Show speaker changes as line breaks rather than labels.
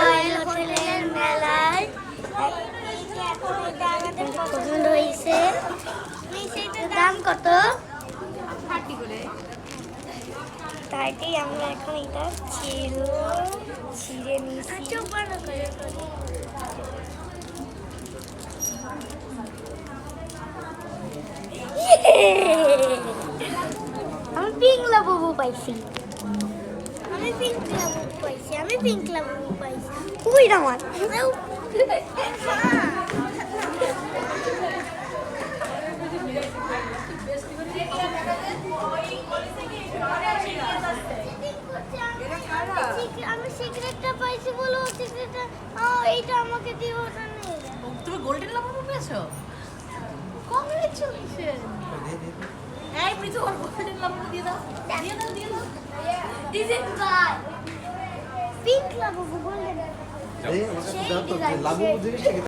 Royal হোটেলের মেলায়। পছন্দ হয়েছে। দাম কত? তাইতেই আমরা এখন এটা ছিল ছিঁড়ে নিয়েছি আমি পিংলা বাবু পাইছি। পিংলা বাবু পাইছি ওই আমার আমি সিক্রেটটা পাইছি বলো সিক্রেটটা এইটা আমাকে দিও। ওটা নিয়ে
তুমি গোল্ডেন লাভার পেয়েছ কংগ্রেচুলেশন এই ওর গোল্ডেন লাভার দিয়ে দাও। দিয়ে দাও দিয়ে.
Pink লাবু গোল্ডেন
লাবু জিনিসটা?